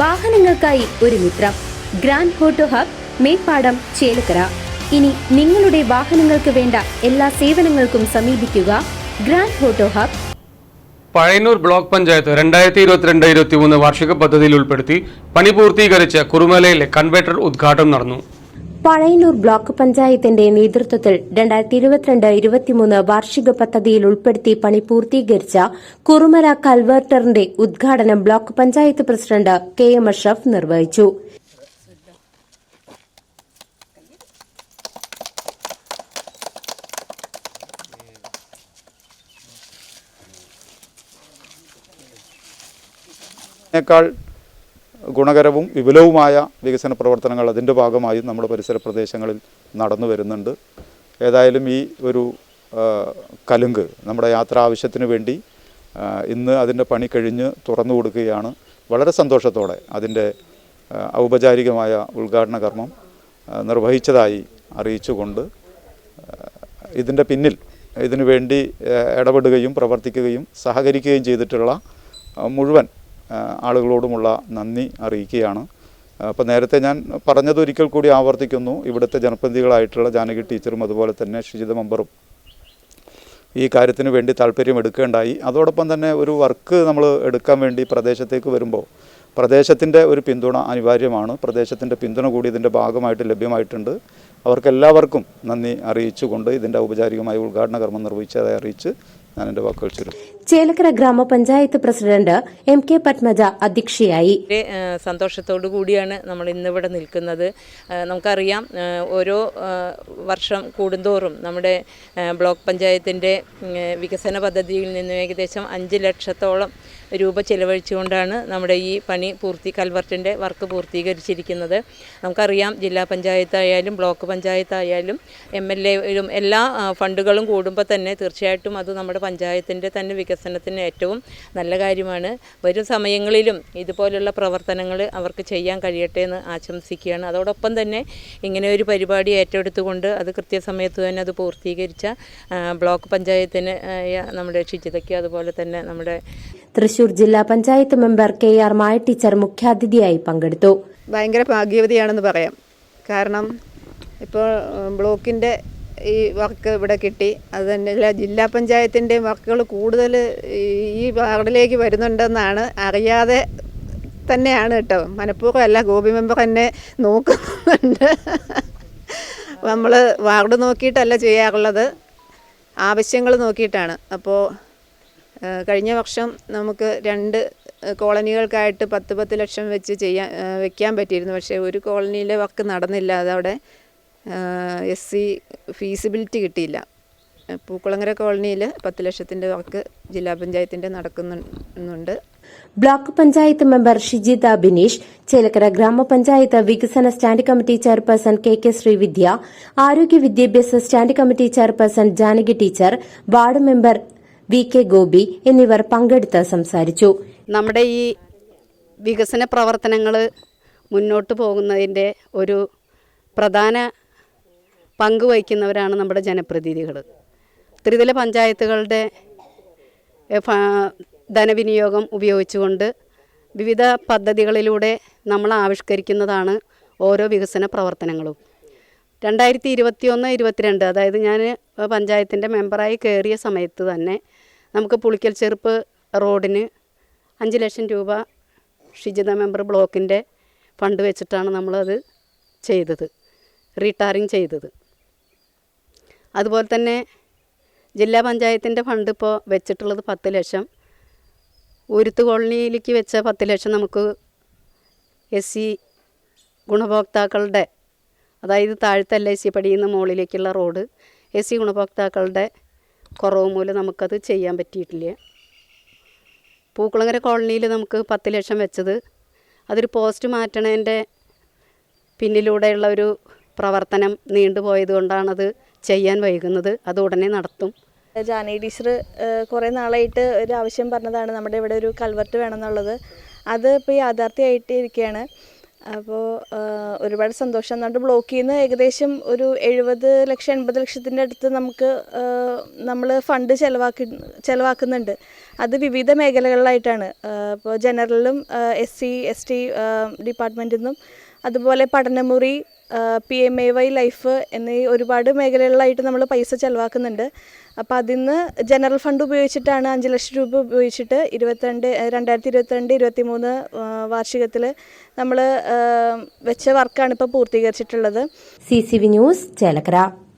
വാഹനങ്ങൾക്കായി ഒരു മിത്രം. Grand auto hub Meppadam Chelakkara. ഇനി നിങ്ങളുടെ വാഹനങ്ങൾക്ക് വേണ്ട എല്ലാ സേവനങ്ങൾക്കും സമീപിക്കുക grand auto hub. Pazhayannur block panchayat രണ്ടായിരത്തി ഇരുപത്തിരണ്ട് ഇരുപത്തിമൂന്ന് വാർഷിക പദ്ധതിയിൽ ഉൾപ്പെടുത്തി പണി പൂർത്തീകരിച്ച കുറുമലയിലെ കൺവെർട്ടർ ഉദ്ഘാടനം നടന്നു. പഴയന്നൂർ ബ്ലോക്ക് പഞ്ചായത്തിന്റെ നേതൃത്വത്തിൽ രണ്ടായിരത്തി ഇരുപത്തിരണ്ട് ഇരുപത്തിമൂന്ന് വാർഷിക പദ്ധതിയിൽ ഉൾപ്പെടുത്തി പണി പൂർത്തീകരിച്ച കുറുമല കൽവേർട്ടറിന്റെ ഉദ്ഘാടനം block panchayat president K M Ashraf നിർവഹിച്ചു. ഗുണകരവും വിപുലവുമായ വികസന പ്രവർത്തനങ്ങൾ അതിന്റെ ഭാഗമായി നമ്മുടെ പരിസര പ്രദേശങ്ങളിൽ നടന്നു വരുന്നുണ്ട്. ഏതായാലും ഈ ഒരു കലുങ്ക് നമ്മുടെ യാത്രാ ആവശ്യത്തിന് വേണ്ടി ഇന്ന് അതിന്റെ പണി കഴിഞ്ഞ് തുറന്നു കൊടുക്കുകയാണ്. വളരെ സന്തോഷത്തോടെ അതിന്റെ ഔപചാരികമായ ഉദ്ഘാടന കർമ്മം നിർവഹിച്ചതായി അറിയിച്ചുകൊണ്ട് ഇതിന്റെ പിന്നിൽ ഇതിനു വേണ്ടി ഇടപെടുകയും പ്രവർത്തിക്കുകയും സഹകരിക്കുകയും ചെയ്തിട്ടുള്ള മുഴുവൻ ആളുകളോടുമുള്ള നന്ദി അറിയിക്കുകയാണ്. അപ്പോൾ നേരത്തെ ഞാൻ പറഞ്ഞത് ഒരിക്കൽ കൂടി ആവർത്തിക്കുന്നു. ഇവിടുത്തെ ജനപ്രതിനിധികളായിട്ടുള്ള ജാനകി ടീച്ചറും അതുപോലെ തന്നെ ഷിജിത മെമ്പറും ഈ കാര്യത്തിന് വേണ്ടി താല്പര്യം എടുക്കേണ്ടായി. അതോടൊപ്പം തന്നെ ഒരു വർക്ക് നമ്മൾ എടുക്കാൻ വേണ്ടി പ്രദേശത്തേക്ക് വരുമ്പോൾ പ്രദേശത്തിന്റെ ഒരു പിന്തുണ അനിവാര്യമാണ്. പ്രദേശത്തിന്റെ പിന്തുണ കൂടി ഇതിന്റെ ഭാഗമായിട്ട് ലഭ്യമായിട്ടുണ്ട്. അവർക്കെല്ലാവർക്കും നന്ദി അറിയിച്ചുകൊണ്ട് ഇതിന്റെ ഔപചാരികമായ ഉദ്ഘാടന കർമ്മം നിർവഹിച്ചതായി അറിയിച്ച് ഞാൻ എന്റെ വാക്കുകൾ ചുരുക്കും. ചേലക്കര ഗ്രാമപഞ്ചായത്ത് പ്രസിഡന്റ് എം കെ പത്മജ അധ്യക്ഷയായി. സന്തോഷത്തോടു കൂടിയാണ് നമ്മൾ ഇന്നിവിടെ നിൽക്കുന്നത്. നമുക്കറിയാം ഓരോ വർഷം കൂടുന്തോറും നമ്മുടെ ബ്ലോക്ക് പഞ്ചായത്തിന്റെ വികസന പദ്ധതിയിൽ നിന്ന് ഏകദേശം അഞ്ച് ലക്ഷത്തോളം രൂപ ചെലവഴിച്ചുകൊണ്ടാണ് നമ്മുടെ ഈ പണി പൂർത്തി കൽവർട്ടിന്റെ വർക്ക് പൂർത്തീകരിച്ചിരിക്കുന്നത്. നമുക്കറിയാം ജില്ലാ പഞ്ചായത്തായാലും ബ്ലോക്ക് പഞ്ചായത്തായാലും എം എൽ എയിലും എല്ലാ ഫണ്ടുകളും കൂടുമ്പോൾ തന്നെ തീർച്ചയായിട്ടും അത് നമ്മുടെ പഞ്ചായത്തിന്റെ തന്നെ വികസനത്തിന് ഏറ്റവും നല്ല കാര്യമാണ്. വരും സമയങ്ങളിലും ഇതുപോലുള്ള പ്രവർത്തനങ്ങൾ അവർക്ക് ചെയ്യാൻ കഴിയട്ടെ എന്ന് ആശംസിക്കുകയാണ്. അതോടൊപ്പം തന്നെ ഇങ്ങനെ ഒരു പരിപാടി ഏറ്റെടുത്തുകൊണ്ട് അത് കൃത്യസമയത്ത് തന്നെ അത് പൂർത്തീകരിച്ച ബ്ലോക്ക് പഞ്ചായത്തിന് നമ്മുടെ ഷിജിതയ്ക്ക് അതുപോലെ തന്നെ നമ്മുടെ തൃശൂർ ജില്ലാ panchayat member K R Maya teacher മുഖ്യാതിഥിയായി പങ്കെടുത്തു. ഭയങ്കര ഭാഗ്യവതിയാണെന്ന് പറയാം. കാരണം ഇപ്പോൾ ബ്ലോക്കിന്റെ ഈ വർക്ക് ഇവിടെ കിട്ടി. അത് തന്നെയല്ല ജില്ലാ പഞ്ചായത്തിന്റെയും വർക്കുകൾ കൂടുതൽ ഈ വാർഡിലേക്ക് വരുന്നുണ്ടെന്നാണ് അറിയാതെ തന്നെയാണ് കേട്ടോ. മനഃപൂർവം അല്ല ഗോപി മെമ്പർ എന്നെ നോക്കുന്നുണ്ട്. നമ്മൾ വാർഡ് നോക്കിയിട്ടല്ല ചെയ്യാറുള്ളത്. ആവശ്യങ്ങൾ നോക്കിയിട്ടാണ്. അപ്പോൾ കഴിഞ്ഞ വർഷം നമുക്ക് രണ്ട് കോളനികൾക്കായിട്ട് പത്ത് പത്ത് ലക്ഷം വെച്ച് ചെയ്യാൻ വെക്കാൻ പറ്റിയിരുന്നു. പക്ഷേ ഒരു കോളനിയിലെ വർക്ക് നടന്നില്ല. അതവിടെ എസ് സി ഫീസിബിലിറ്റി കിട്ടിയില്ല. പൂക്കുളങ്ങര കോളനിയിൽ പത്ത് ലക്ഷത്തിന്റെ വർക്ക് ജില്ലാ പഞ്ചായത്തിന്റെ നടക്കുന്നുണ്ട്. ബ്ലോക്ക് പഞ്ചായത്ത് മെമ്പർ ഷിജിത ബിനീഷ് ചേലക്കര ഗ്രാമപഞ്ചായത്ത് വികസന stand committee chairperson K K Sreevidya ആരോഗ്യ വിദ്യാഭ്യാസ stand committee chairperson Janaki teacher ward member V K Gopi എന്നിവർ പങ്കെടുത്ത് സംസാരിച്ചു. നമ്മുടെ ഈ വികസന പ്രവർത്തനങ്ങൾ മുന്നോട്ട് പോകുന്നതിന്റെ ഒരു പ്രധാന പങ്ക് വഹിക്കുന്നവരാണ് നമ്മുടെ ജനപ്രതിനിധികൾ ത്രിതല പഞ്ചായത്തുകളുടെ ധനവിനിയോഗം ഉപയോഗിച്ചുകൊണ്ട് വിവിധ പദ്ധതികളിലൂടെ നമ്മൾ ആവിഷ്കരിക്കുന്നതാണ് ഓരോ വികസന പ്രവർത്തനങ്ങളും. രണ്ടായിരത്തി ഇരുപത്തിയൊന്ന് ഇരുപത്തിരണ്ട് അതായത് ഞാൻ പഞ്ചായത്തിന്റെ മെമ്പറായി കയറിയ സമയത്ത് തന്നെ നമുക്ക് പുളിക്കൽ ചെറുപ്പ് റോഡിന് അഞ്ച് ലക്ഷം രൂപ ഷിജിത മെമ്പർ ബ്ലോക്കിന്റെ ഫണ്ട് വെച്ചിട്ടാണ് നമ്മളത് ചെയ്തത് റീടാറിങ് ചെയ്തത്. അതുപോലെ തന്നെ ജില്ലാ പഞ്ചായത്തിന്റെ ഫണ്ട് ഇപ്പോൾ വെച്ചിട്ടുള്ളത് പത്ത് ലക്ഷം. ഉരുത്ത് കോളനിയിലേക്ക് വെച്ച പത്ത് ലക്ഷം നമുക്ക് എസ് സി ഗുണഭോക്താക്കളുടെ അതായത് താഴത്തെ എൽ ഐ സി പടിയിൽ നിന്ന് മുകളിലേക്കുള്ള റോഡ് എസ് സി ഗുണഭോക്താക്കളുടെ കുറവ് മൂലം നമുക്കത് ചെയ്യാൻ പറ്റിയിട്ടില്ല. പൂക്കുളങ്ങര കോളനിയിൽ നമുക്ക് പത്ത് ലക്ഷം വെച്ചത്. അതൊരു പോസ്റ്റ് മാറ്റണതിന്റെ പിന്നിലൂടെയുള്ള ഒരു പ്രവർത്തനം നീണ്ടുപോയത് കൊണ്ടാണത് ചെയ്യാൻ വൈകുന്നത്. അത് ഉടനെ നടത്തും. ജാനി ടീച്ചർ കുറേ നാളായിട്ട് ഒരു ആവശ്യം പറഞ്ഞതാണ് നമ്മുടെ ഇവിടെ ഒരു കൽവർട്ട് വേണമെന്നുള്ളത്. അത് ഇപ്പോൾ യാഥാർത്ഥ്യമായിട്ട് ഇരിക്കുകയാണ് അപ്പോൾ ഒരുപാട് സന്തോഷം. എന്നാണ്ട് ബ്ലോക്ക് നിന്ന് ഏകദേശം ഒരു എഴുപത് ലക്ഷം എൺപത് ലക്ഷത്തിന്റെ അടുത്ത് നമുക്ക് നമ്മൾ ഫണ്ട് ചിലവാക്കി ചിലവാക്കുന്നുണ്ട്. അത് വിവിധ മേഖലകളിലായിട്ടാണ്. ഇപ്പോൾ ജനറലിലും എസ് സി എസ് ടി ഡിപ്പാർട്ട്മെന്റിൽ നിന്നും അതുപോലെ പഠനമുറി P M A Y life എന്നീ ഒരുപാട് മേഖലകളിലായിട്ട് നമ്മൾ പൈസ ചെലവാക്കുന്നുണ്ട്. അപ്പോൾ അതിൽ നിന്ന് ജനറൽ ഫണ്ട് ഉപയോഗിച്ചിട്ടാണ് അഞ്ച് ലക്ഷം രൂപ ഉപയോഗിച്ചിട്ട് ഇരുപത്തിരണ്ട് രണ്ടായിരത്തി ഇരുപത്തിരണ്ട് ഇരുപത്തി മൂന്ന് വാർഷികത്തിൽ നമ്മൾ വെച്ച വർക്കാണ് ഇപ്പോൾ പൂർത്തീകരിച്ചിട്ടുള്ളത്. C C V news Chelakkara.